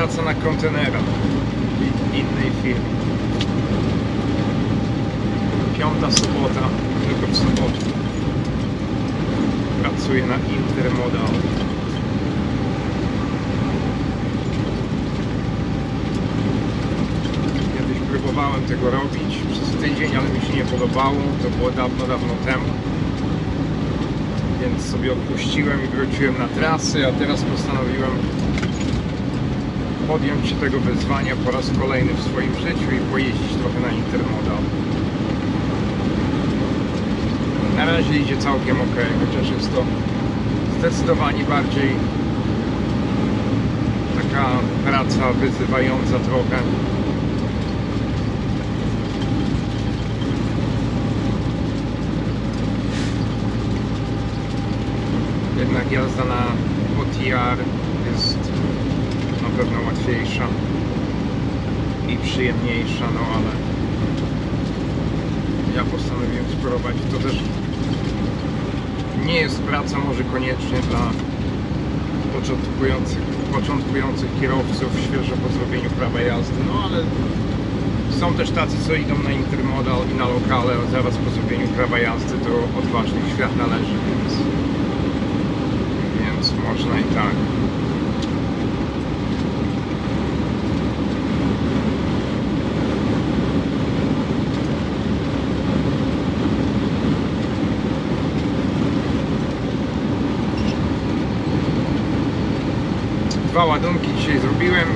Praca na kontenerach w innej firmie. Piąta sobota, tylko w sobotę. Pracuję na Intermodal. Kiedyś próbowałem tego robić przez tydzień, ale mi się nie podobało. To było dawno, dawno temu. Więc sobie odpuściłem i wróciłem na trasy, a teraz postanowiłem podjąć się tego wyzwania po raz kolejny w swoim życiu i pojeździć trochę na Intermodal. Na razie idzie całkiem ok, chociaż jest to zdecydowanie bardziej taka praca wyzywająca trochę. Jednak jazda na OTR pewno łatwiejsza i przyjemniejsza, no ale ja postanowiłem spróbować. To też nie jest praca może koniecznie dla początkujących, początkujących kierowców świeżo po zrobieniu prawa jazdy, no ale są też tacy, co idą na intermodal i na lokale zaraz po zrobieniu prawa jazdy, do odważnych świat należy, więc, więc można i tak. Dwa ładunki dzisiaj zrobiłem.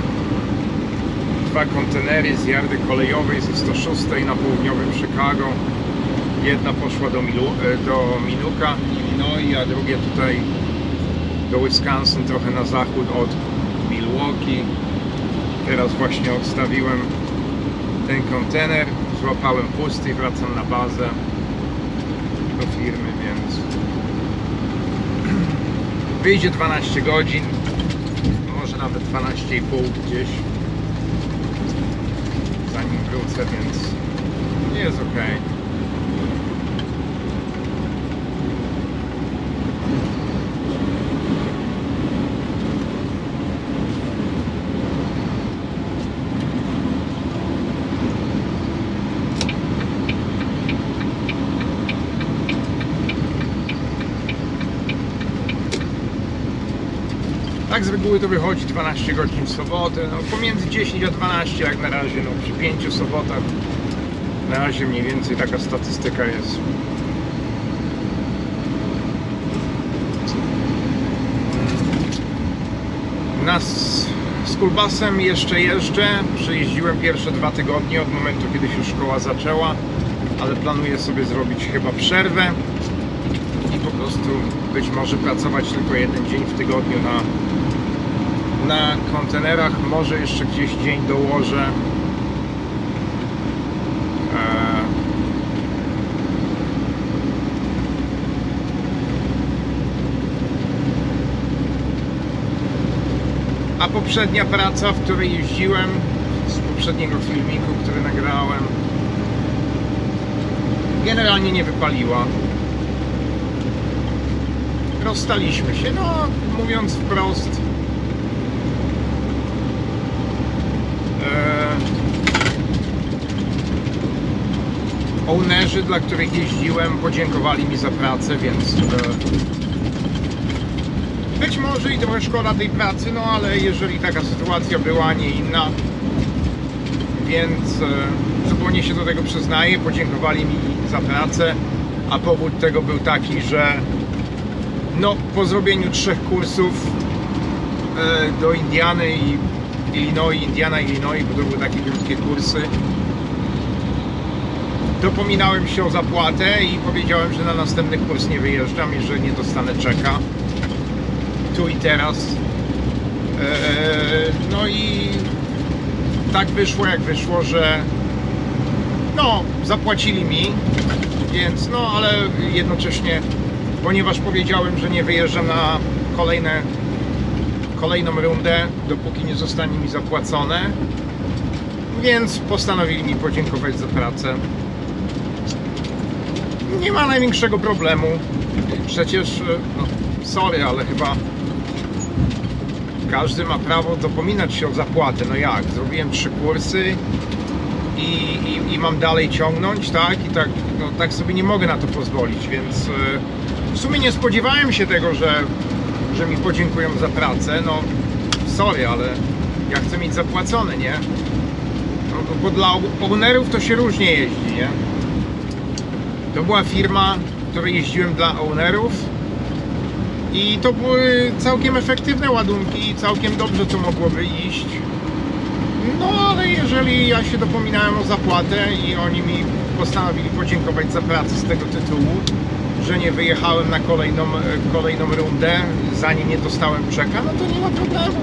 Dwa kontenery z jardy kolejowej ze 106 na południowym Chicago. Jedna poszła do, Milu, e, do Minuka, Illinois, a drugie tutaj do Wisconsin, trochę na zachód od Milwaukee. Teraz właśnie odstawiłem ten kontener, złapałem pusty i wracam na bazę do firmy, więc wyjdzie 12 godzin, może nawet 12,5 gdzieś zanim wrócę, więc jest ok. Z reguły to wychodzi 12 godzin w sobotę, no pomiędzy 10 a 12 jak na razie, no przy 5 sobotach na razie mniej więcej taka statystyka jest. Na s- z Kulbasem jeszcze jeżdżę, przejeździłem pierwsze dwa tygodnie od momentu kiedy się szkoła zaczęła, ale planuję sobie zrobić chyba przerwę i po prostu być może pracować tylko jeden dzień w tygodniu na, na kontenerach. Może jeszcze gdzieś dzień dołożę. Eee, A poprzednia praca, w której jeździłem, z poprzedniego filmiku, który nagrałem, generalnie nie wypaliła rozstaliśmy się, no mówiąc wprost. Ownerzy, dla których jeździłem, podziękowali mi za pracę, więc e, być może i trochę szkoda tej pracy, no ale jeżeli taka sytuacja była, nie inna, więc e, zupełnie się do tego przyznaję, podziękowali mi za pracę, a powód tego był taki, że no, po zrobieniu trzech kursów e, do Indiany i Illinois, Indiana, Illinois, bo to były takie krótkie kursy, dopominałem się o zapłatę i powiedziałem, że na następny kurs nie wyjeżdżam i że nie dostanę czeka tu i teraz. E, no i tak wyszło jak wyszło, że no, zapłacili mi, więc no, ale jednocześnie ponieważ powiedziałem, że nie wyjeżdżam na kolejne, kolejną rundę, dopóki nie zostanie mi zapłacone, więc postanowili mi podziękować za pracę nie ma największego problemu. Przecież, e, no, sorry, ale chyba każdy ma prawo dopominać się o zapłatę. No jak? Zrobiłem trzy kursy i, i, i mam dalej ciągnąć, tak? I tak, no, tak sobie nie mogę na to pozwolić, więc e, w sumie nie spodziewałem się tego, że, że mi podziękują za pracę. No, sorry, ale ja chcę mieć zapłacone, nie? No, bo dla ownerów to się różnie jeździ, nie? To była firma, której jeździłem dla ownerów i to były całkiem efektywne ładunki i całkiem dobrze to mogłoby iść. No ale jeżeli ja się dopominałem o zapłatę i oni mi postanowili podziękować za pracę z tego tytułu, że nie wyjechałem na kolejną, e, kolejną rundę, zanim nie dostałem czeka, no to nie ma problemu.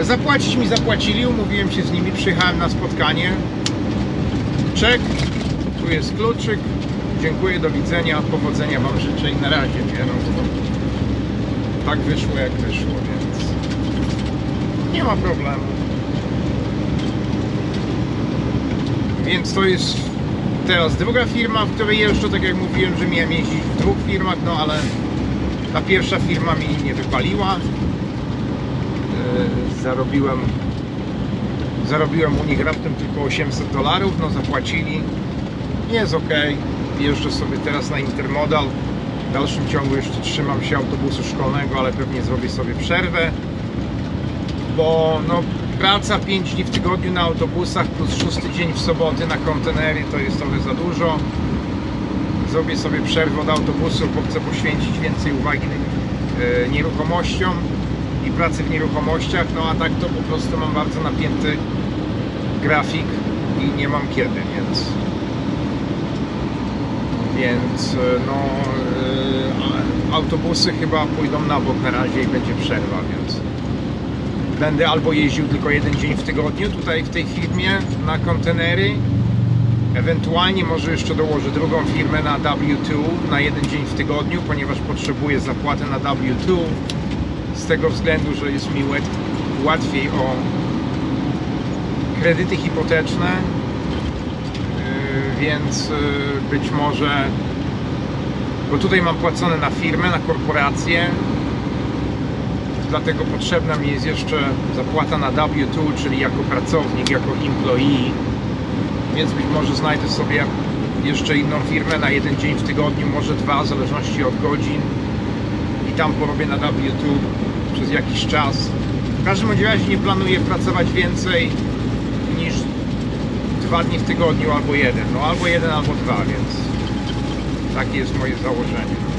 E, Zapłacić mi zapłacili, umówiłem się z nimi, przyjechałem na spotkanie. Czek, tu jest kluczyk, dziękuję, do widzenia, powodzenia Wam życzę i na razie, nie? No, tak wyszło jak wyszło, więc nie ma problemu. Więc to jest teraz druga firma, w której jeżdżę, tak jak mówiłem, że miałem jeździć w dwóch firmach, no ale ta pierwsza firma mi nie wypaliła. Yy, Zarobiłem zarobiłem u nich raptem tylko 800 dolarów, no zapłacili. Jest ok, jeżdżę sobie teraz na Intermodal. W dalszym ciągu jeszcze trzymam się autobusu szkolnego, ale pewnie zrobię sobie przerwę, bo no, praca 5 dni w tygodniu na autobusach plus 6 dzień w soboty na kontenery to jest trochę za dużo. Zrobię sobie przerwę od autobusu, bo chcę poświęcić więcej uwagi e, nieruchomościom i pracy w nieruchomościach, no a tak to po prostu mam bardzo napięty grafik i nie mam kiedy, więc więc e, no e, autobusy chyba pójdą na bok na razie i będzie przerwa, więc będę albo jeździł tylko jeden dzień w tygodniu tutaj w tej firmie na kontenery. Ewentualnie może jeszcze dołożę drugą firmę na W2 na jeden dzień w tygodniu, ponieważ potrzebuję zapłatę na W2 z tego względu, że jest mi łat- łatwiej o kredyty hipoteczne, Yy, więc yy, być może, bo tutaj mam płacone na firmę, na korporację, dlatego potrzebna mi jest jeszcze zapłata na W2, czyli jako pracownik, jako employee, więc być może znajdę sobie jeszcze inną firmę na jeden dzień w tygodniu, może dwa, w zależności od godzin i tam porobię na W2 przez jakiś czas. W każdym razie nie planuję pracować więcej niż dwa dni w tygodniu albo jeden. No albo jeden, albo dwa, więc takie jest moje założenie.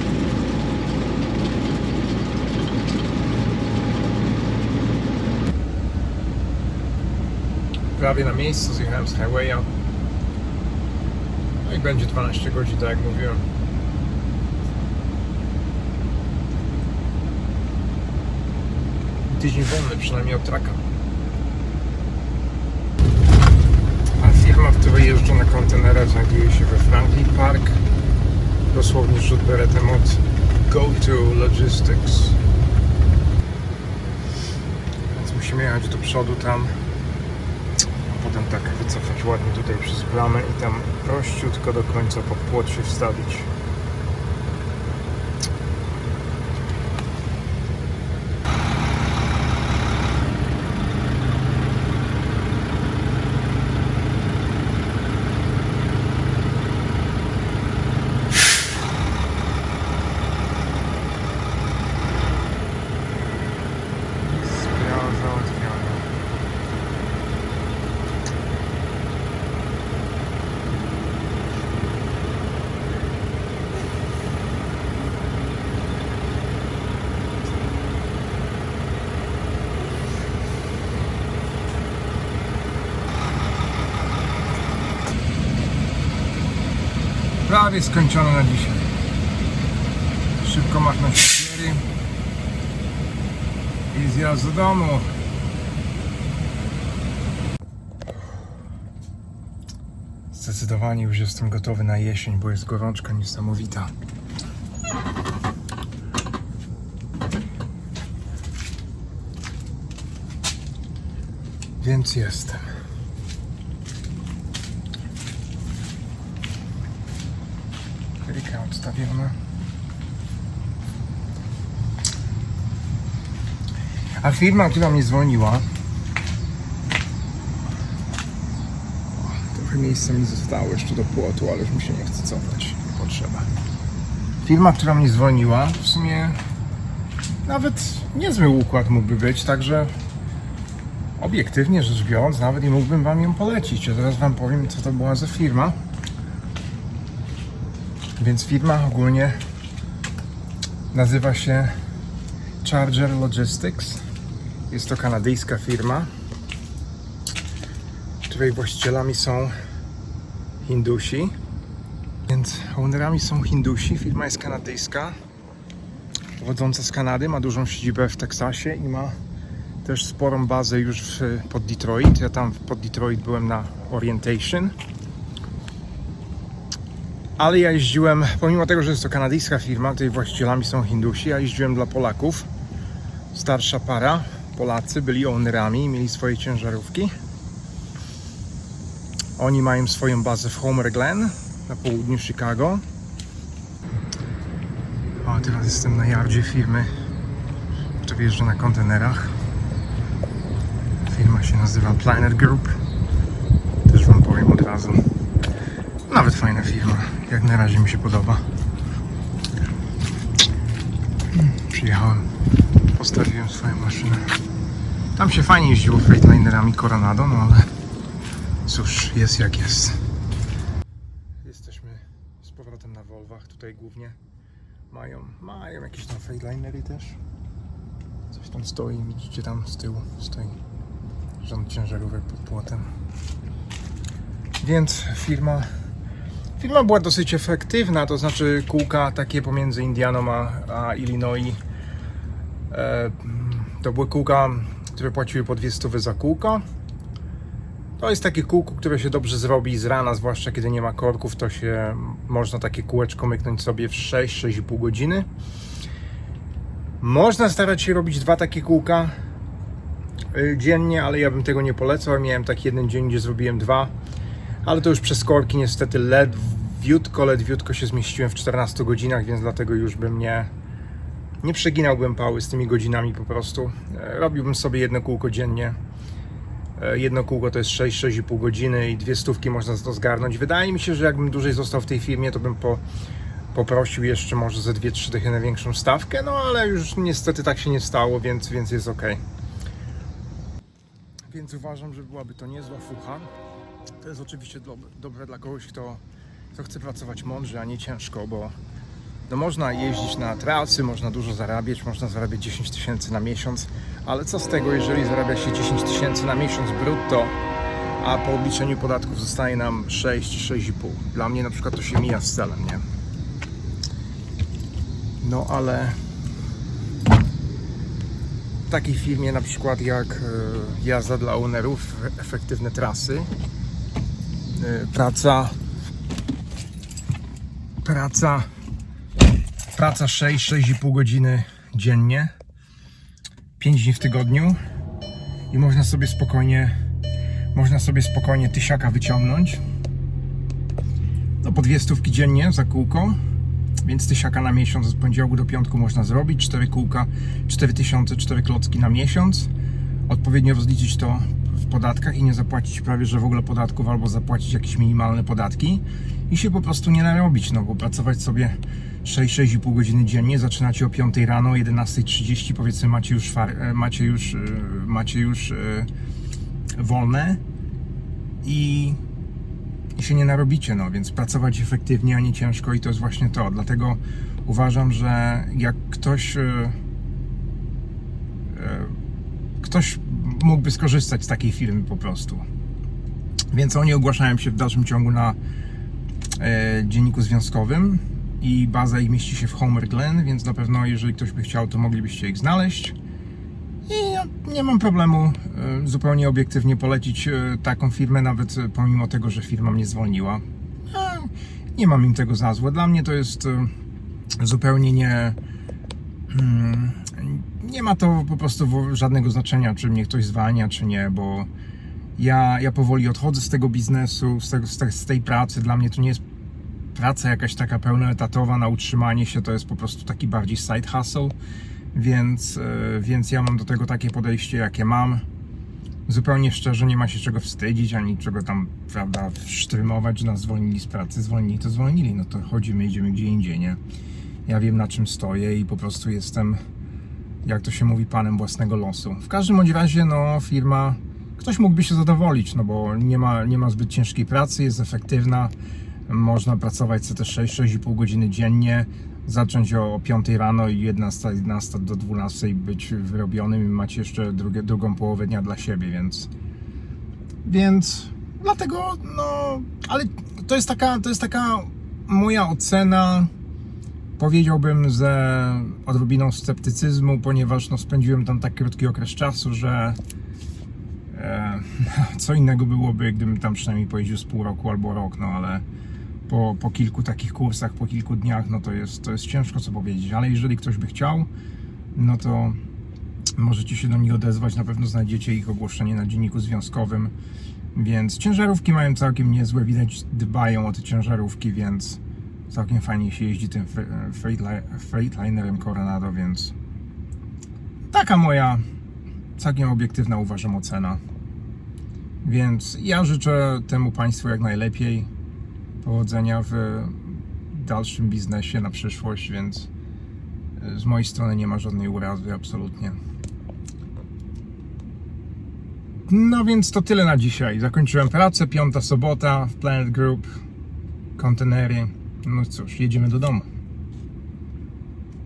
Prawie na miejscu zjechałem z highwaya. No i będzie 12 godzin, tak jak mówiłem. Tydzień wolny, przynajmniej od traka. A firma, w której jeżdżę na kontenerach znajduje się we Franklin Park. Dosłownie rzut beretem od Go to Logistics. Więc musimy jechać do przodu tam. Potem tak wycofać ładnie tutaj przez bramę i tam prościutko do końca pod płot się wstawić. Prawie skończone na dzisiaj. Szybko machnąć papiery i zjazd do domu. Zdecydowanie już jestem gotowy na jesień, bo jest gorączka niesamowita. Więc jestem. Ustawione. A firma, która mnie zwolniła, trochę miejsca mi zostało jeszcze do płotu, ale już mi się nie chce cofać, nie potrzeba. Firma, która mnie zwolniła, w sumie nawet niezły układ mógłby być, także obiektywnie rzecz biorąc, nawet i mógłbym Wam ją polecić. Ja zaraz Wam powiem, co to była za firma. Więc firma ogólnie nazywa się Charger Logistics. Jest to kanadyjska firma, której właścicielami są Hindusi. Więc ownerami są Hindusi, firma jest kanadyjska, pochodząca z Kanady, ma dużą siedzibę w Teksasie i ma też sporą bazę już pod Detroit. Ja tam pod Detroit byłem na orientation. Ale ja jeździłem, pomimo tego, że jest to kanadyjska firma, której właścicielami są Hindusi, ja jeździłem dla Polaków. Starsza para, Polacy, byli ownerami, mieli swoje ciężarówki. Oni mają swoją bazę w Homer Glen na południu Chicago. O, teraz jestem na yardzie firmy, która wjeżdża na kontenerach. Firma się nazywa Planet Group. Też Wam powiem od razu. Nawet fajna firma. Jak na razie mi się podoba. Przyjechałem, postawiłem swoją maszynę. Tam się fajnie jeździło Freightlinerami Coronado, no ale cóż, jest jak jest. Jesteśmy z powrotem na Volvach. Tutaj głównie mają, mają jakieś tam Freightliner też. Coś tam stoi, widzicie tam z tyłu stoi rząd ciężarówek pod płotem. Więc firma firma była dosyć efektywna, to znaczy kółka takie pomiędzy Indianą a, a Illinois e, to były kółka, które płaciły po 200 za kółko. To jest takie kółko, które się dobrze zrobi z rana, zwłaszcza kiedy nie ma korków, to się można takie kółeczko myknąć sobie w 6-6,5 godziny. Można starać się robić dwa takie kółka y, dziennie, ale ja bym tego nie polecał. Miałem taki jeden dzień, gdzie zrobiłem dwa, ale to już przez korki niestety ledwiutko, ledwiutko się zmieściłem w 14 godzinach, więc dlatego już bym nie, nie przeginałbym pały z tymi godzinami po prostu. E, Robiłbym sobie jedno kółko dziennie. E, Jedno kółko to jest 6-6,5 godziny i dwie stówki można za to zgarnąć. Wydaje mi się, że jakbym dłużej został w tej firmie, to bym po, poprosił jeszcze może ze 2-3 dychy na większą stawkę, no ale już niestety tak się nie stało, więc, więc jest ok. Więc uważam, że byłaby to niezła fucha. To jest oczywiście do, dobre dla kogoś, kto, kto chce pracować mądrze, a nie ciężko, bo no można jeździć na trasy, można dużo zarabiać, można zarabiać 10 tysięcy na miesiąc, ale co z tego, jeżeli zarabia się 10 tysięcy na miesiąc brutto, a po obliczeniu podatków zostaje nam 6-6,5. Dla mnie na przykład to się mija z celem, nie? No ale w takiej firmie na przykład jak e, jazda dla ownerów, efektywne trasy, e, praca. Praca. Praca 6-6,5 godziny dziennie. 5 dni w tygodniu. I można sobie spokojnie można sobie spokojnie tysiaka wyciągnąć. No po dwie stówki dziennie za kółko. Więc tysiaka na miesiąc od poniedziałku do piątku można zrobić, 4 kółka, 4000, 4 klocki na miesiąc. Odpowiednio rozliczyć to podatkach i nie zapłacić prawie że w ogóle podatków, albo zapłacić jakieś minimalne podatki i się po prostu nie narobić, no bo pracować sobie 6-6,5 godziny dziennie, zaczynacie o 5 rano, o 11.30 powiedzmy macie już, e, macie już, e, macie już e, wolne i i się nie narobicie, no więc pracować efektywnie, a nie ciężko i to jest właśnie to. Dlatego uważam, że jak ktoś ktoś mógłby skorzystać z takiej firmy po prostu. Więc oni ogłaszają się w dalszym ciągu na e, dzienniku związkowym i baza ich mieści się w Homer Glen, więc na pewno jeżeli ktoś by chciał, to moglibyście ich znaleźć. I ja nie mam problemu e, zupełnie obiektywnie polecić e, taką firmę, nawet e, pomimo tego, że firma mnie zwolniła. A, Nie mam im tego za złe. Dla mnie to jest e, zupełnie nie. mm, Nie ma to po prostu żadnego znaczenia, czy mnie ktoś zwalnia, czy nie, bo ja, ja powoli odchodzę z tego biznesu, z, tego, z, te, z tej pracy. Dla mnie to nie jest praca jakaś taka pełnoetatowa na utrzymanie się to jest po prostu taki bardziej side hustle, więc, e, więc ja mam do tego takie podejście, jakie mam. Zupełnie szczerze, nie ma się czego wstydzić, ani czego tam, prawda, sztrymować, że nas zwolnili z pracy. Zwolnili to zwolnili, no to chodzimy, idziemy gdzie indziej, nie? Ja wiem na czym stoję i po prostu jestem, jak to się mówi, panem własnego losu. W każdym bądź razie, no, firma, ktoś mógłby się zadowolić, no bo nie ma, nie ma zbyt ciężkiej pracy, jest efektywna, można pracować co te 6-6,5 godziny dziennie, zacząć o, o 5 rano i 11, 11 do 12 być wyrobionym i macie jeszcze drugie, drugą połowę dnia dla siebie, więc więc dlatego, no, ale to jest taka, to jest taka moja ocena, powiedziałbym, ze odrobiną sceptycyzmu, ponieważ no, spędziłem tam tak krótki okres czasu, że e, co innego byłoby, gdybym tam przynajmniej pojeździł z pół roku albo rok, no ale po, po kilku takich kursach, po kilku dniach, no to jest, to jest ciężko co powiedzieć, ale jeżeli ktoś by chciał, no to możecie się do nich odezwać, na pewno znajdziecie ich ogłoszenie na dzienniku związkowym, więc ciężarówki mają całkiem niezłe, widać dbają o te ciężarówki, więc całkiem fajnie się jeździ tym fre- freightli- Freightlinerem Coronado, więc taka moja całkiem obiektywna uważam ocena. Więc ja życzę temu Państwu jak najlepiej powodzenia w dalszym biznesie na przyszłość, więc z mojej strony nie ma żadnej urazy, absolutnie. No więc to tyle na dzisiaj. Zakończyłem pracę, piąta sobota w Planet Group, kontenery. No cóż, jedziemy do domu.